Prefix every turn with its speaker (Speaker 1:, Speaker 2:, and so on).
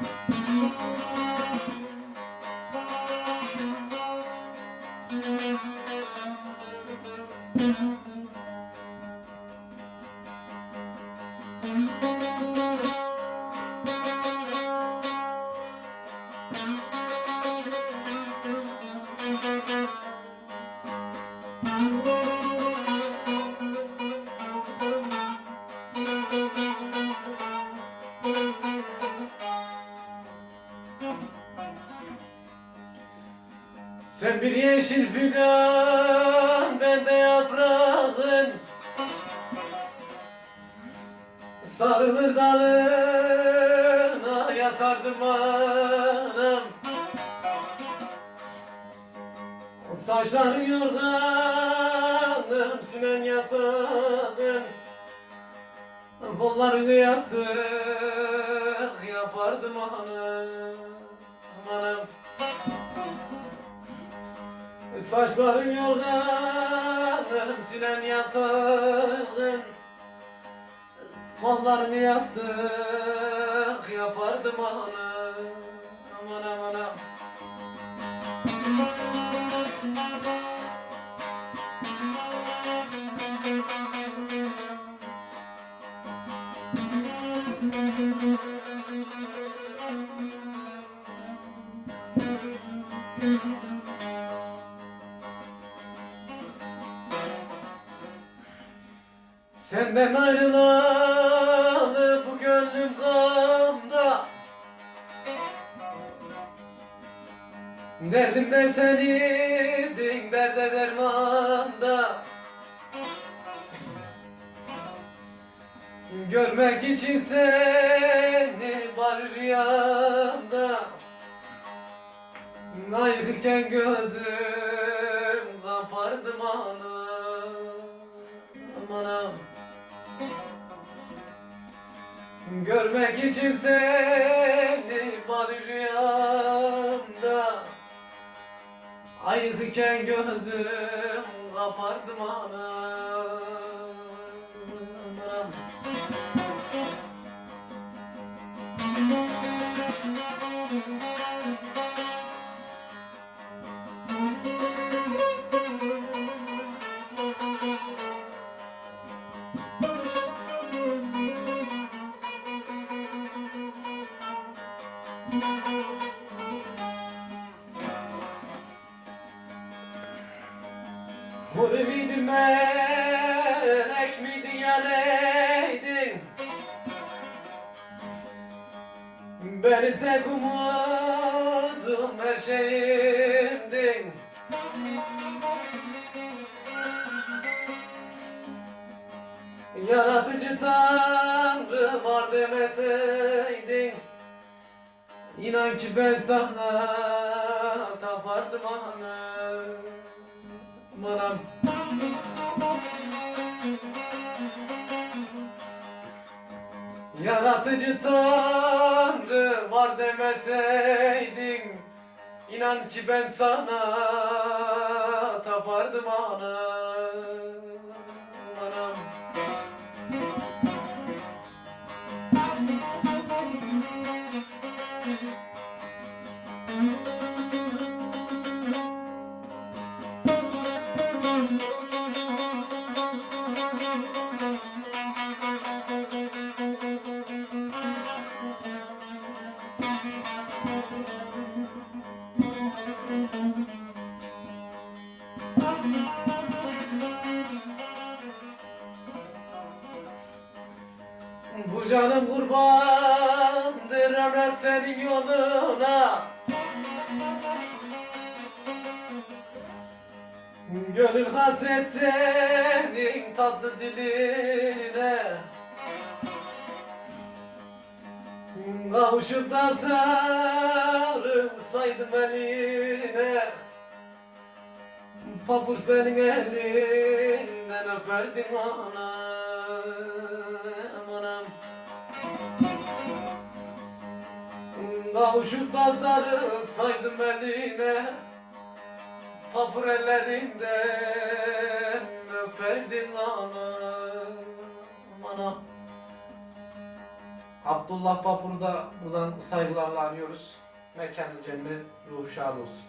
Speaker 1: thank you Sen bir yeşil fidan, ben de yaprağın. Sarılır dalına yatardım anam. Saçların yorganım, sinen yatağın. Kollarını yastık yapardım anam Saçların yorganım, sinen yatağın. Kollarını yastık yapardım anam Aman aman aman Senden ayrılalı bu gönlüm gamda. Derdim de seniydin derde dermanda. Görmek için seni var rüyamda. Ayrıken gözüm kapardım anam Amanam Görmek için seni var rüyamda. Ayrıken gözüm kapardım anam Huri miydin melek miydin ya neydin? Benim tek umudum her şeyimdin. Yaratıcı Tanrı var demeseydin İnan ki ben sana tapardım anam Manam. Yaratıcı Tanrı var demeseydin İnan ki ben sana tapardım anam canım kurbandır ana senin yoluna. Gönül hasret senin tatlı diline. Kavuşup da sarılsaydım eline. Papur senin elinden öperdim anam Kavuşup da sarılsaydım eline Papur ellerinden öperdim anam anam Abdullah Papur'u da buradan saygılarla anıyoruz. Mekanı cennet, ruhu şad olsun.